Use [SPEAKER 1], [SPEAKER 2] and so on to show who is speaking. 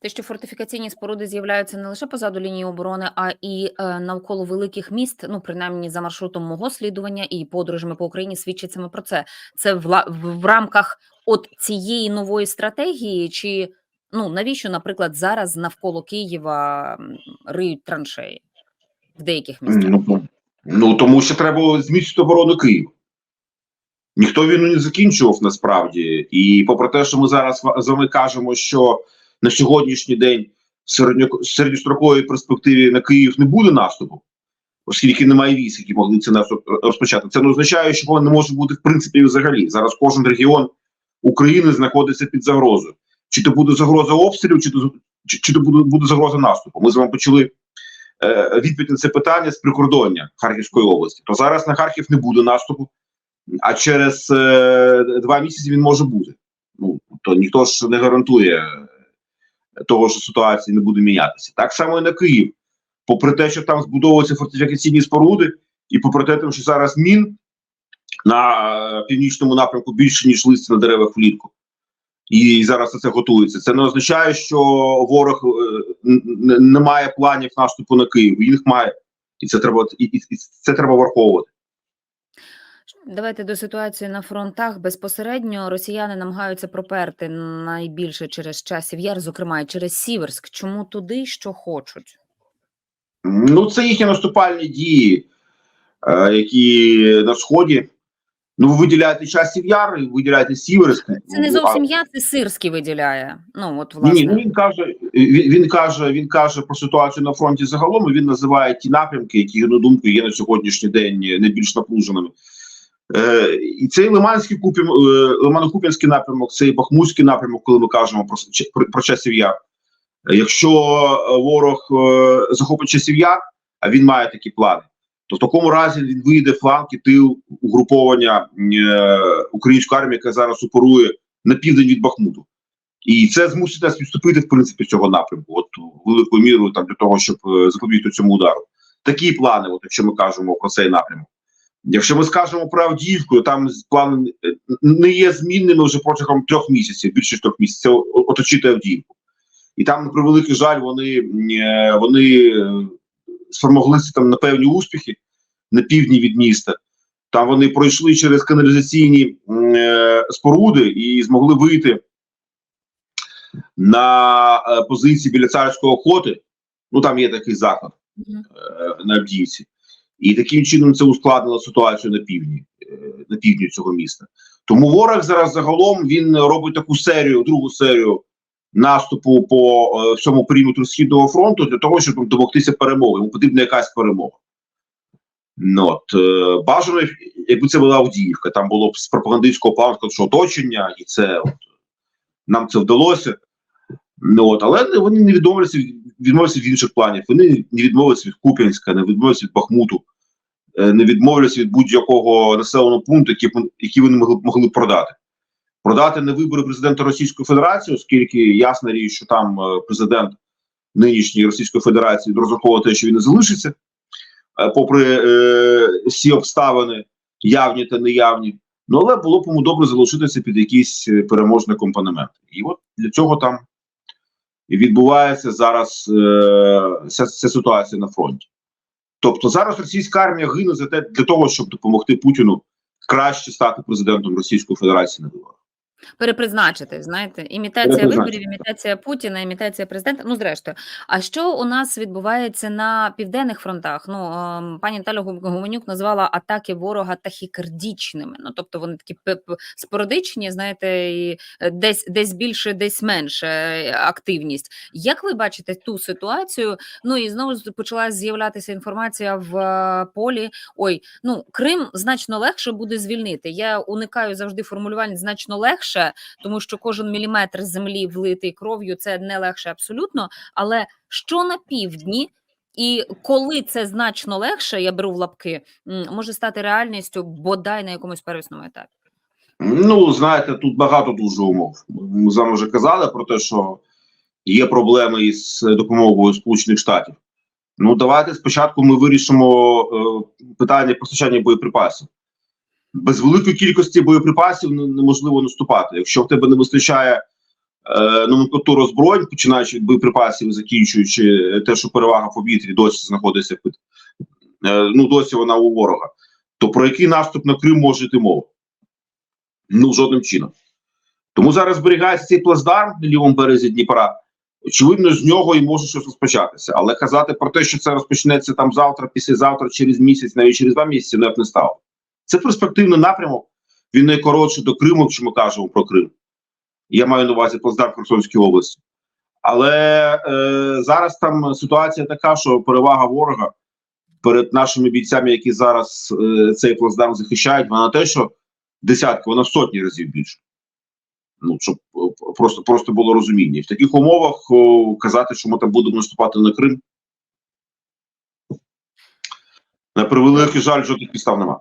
[SPEAKER 1] те, що фортифікаційні споруди з'являються не лише позаду лінії оборони, а і е, навколо великих міст, ну принаймні за маршрутом мого слідування і подорожами по Україні свідчить саме про це. Це в, в, в рамках от цієї нової стратегії, чи ну навіщо, наприклад, зараз навколо Києва риють траншеї в деяких містах?
[SPEAKER 2] Ну, ну тому що треба зміцнити оборону Києва. Ніхто війну не закінчував насправді. І попри те, що ми зараз з вами кажемо, що на сьогоднішній день в середньо- середньостроковій перспективі на Київ не буде наступу, оскільки немає військ, які могли цей наступ розпочати. Це не означає, що він не може бути в принципі взагалі. Зараз кожен регіон України знаходиться під загрозою. Чи то буде загроза обстрілів, чи то чи, чи то буде, буде загроза наступу. Ми з вами почали е, відповідь на це питання з прикордоння Харківської області. То зараз на Харків не буде наступу, а через е, два місяці він може бути. Ну то ніхто ж не гарантує того, що ситуація не буде мінятися. Так само і на Київ. Попри те, що там збудовуються фортифікаційні споруди, і попри те, що зараз мін на е, північному напрямку більше ніж листя на деревах влітку. І зараз це готується. Це не означає, що ворог е, не має планів наступу на Київ. Він їх має, і це треба і, і це треба враховувати.
[SPEAKER 1] Давайте до ситуації на фронтах. Безпосередньо росіяни намагаються проперти найбільше через часів яр, зокрема і через Сіверськ. Чому туди що хочуть?
[SPEAKER 2] Ну, це їхні наступальні дії, е, які на сході. Ну, ви виділяєте часів яр, і виділяєте Сіверськ.
[SPEAKER 1] Це не зовсім я, це Сирський виділяє. Ну от власне
[SPEAKER 2] ні, ну він каже, він, він каже, він каже про ситуацію на фронті загалом. і Він називає ті напрямки, які на думку є на сьогоднішній день найбільш напруженими. Е, і цей Лиманський купім, е, Лимано-Куп'янський напрямок, цей Бахмутський напрямок, коли ми кажемо про, про, про часів. Е, Якщо е, ворог е, захопить часів яр, а він має такі плани, то в такому разі він вийде фланг і тил угруповання е, української армії, яка зараз оперує на південь від Бахмуту. І це змусить нас відступити в принципі цього напрямку, от великою мірою там для того, щоб запобігти цьому удару. Такі плани, от якщо ми кажемо про цей напрямок. Якщо ми скажемо про Авдіївку, там плани е, не є змінними вже протягом трьох місяців, більше трьох місяців, оточити Авдіївку. І там, на превеликий жаль, вони, е, вони е, спромоглися там на певні успіхи на півдні від міста. Там вони пройшли через каналізаційні е, споруди і змогли вийти на позиції біля царського охоти. Ну там є такий заклад е, на Авдіївці. І таким чином це ускладнило ситуацію на півдні, е, на півдні цього міста. Тому ворог зараз загалом він робить таку серію, другу серію наступу по е, всьому периметру східного фронту для того, щоб домогтися перемоги. Йому потрібна якась перемога. Ну, от, е, бажано, якби це була Авдіївка, там було б з пропагандистського плану що оточення, і це от, нам це вдалося. Ну, от, але вони не відмовилися від, відмовилися від інших планів. Вони не відмовилися від Куп'янська, не відмовилися від Бахмуту, не відмовилися від будь-якого населеного пункту, б- який вони могли, могли продати. Продати на вибори президента Російської Федерації, оскільки ясна річ, що там е, президент нинішньої Російської Федерації розраховує те, що він не залишиться, е, попри е, всі обставини, явні та неявні. Ну, але було б йому добре залишитися під якийсь е, переможний компонемент. І от для цього там відбувається зараз е, ця, ця ситуація на фронті. Тобто зараз російська армія гине за те для того, щоб допомогти Путіну краще стати президентом Російської Федерації на виборах.
[SPEAKER 1] Перепризначити. Знаєте, імітація виборів, імітація Путіна, імітація президента. Ну, зрештою, а що у нас відбувається на південних фронтах? Ну ем, пані Наталя Гуменюк назвала атаки ворога тахікардічними. Ну тобто вони такі спорадичні, знаєте, і десь десь більше, десь менше е, активність. Як ви бачите ту ситуацію? Ну і знову почала з'являтися інформація в е, полі. Ой, ну Крим значно легше буде звільнити. Я уникаю завжди формулювань значно легше, тому що кожен міліметр землі влитий кров'ю це не легше абсолютно. Але що на півдні? І коли це значно легше, я беру в лапки, може стати реальністю бодай на якомусь первісному етапі.
[SPEAKER 2] Ну, знаєте, тут багато дуже умов. Ми з вами вже казали про те, що є проблеми із допомогою Сполучених Штатів. Ну, давайте спочатку ми вирішимо е, питання постачання боєприпасів. Без великої кількості боєприпасів неможливо наступати. Якщо в тебе не вистачає е, номенклатуру озброєнь, починаючи від боєприпасів, закінчуючи те, що перевага в повітрі досі знаходиться під е, ну досі вона у ворога. То про який наступ на Крим може йти мова? Ну жодним чином. Тому зараз зберігається цей плацдарм на лівому березі Дніпра. Очевидно, з нього і може щось розпочатися. Але казати про те, що це розпочнеться там завтра, післязавтра, через місяць, навіть через два місяці, б не став. Це перспективний напрямок. Він найкоротший до Криму, якщо ми кажемо про Крим. Я маю на увазі плацдарм Херсонської області. Але е, зараз там ситуація така, що перевага ворога перед нашими бійцями, які зараз е, цей плацдарм захищають, вона те, що десятки, вона в сотні разів більше. Ну, щоб е, просто, просто було розуміння. І в таких умовах о, казати, що ми там будемо наступати на Крим. На превеликий жаль, жодних підстав немає.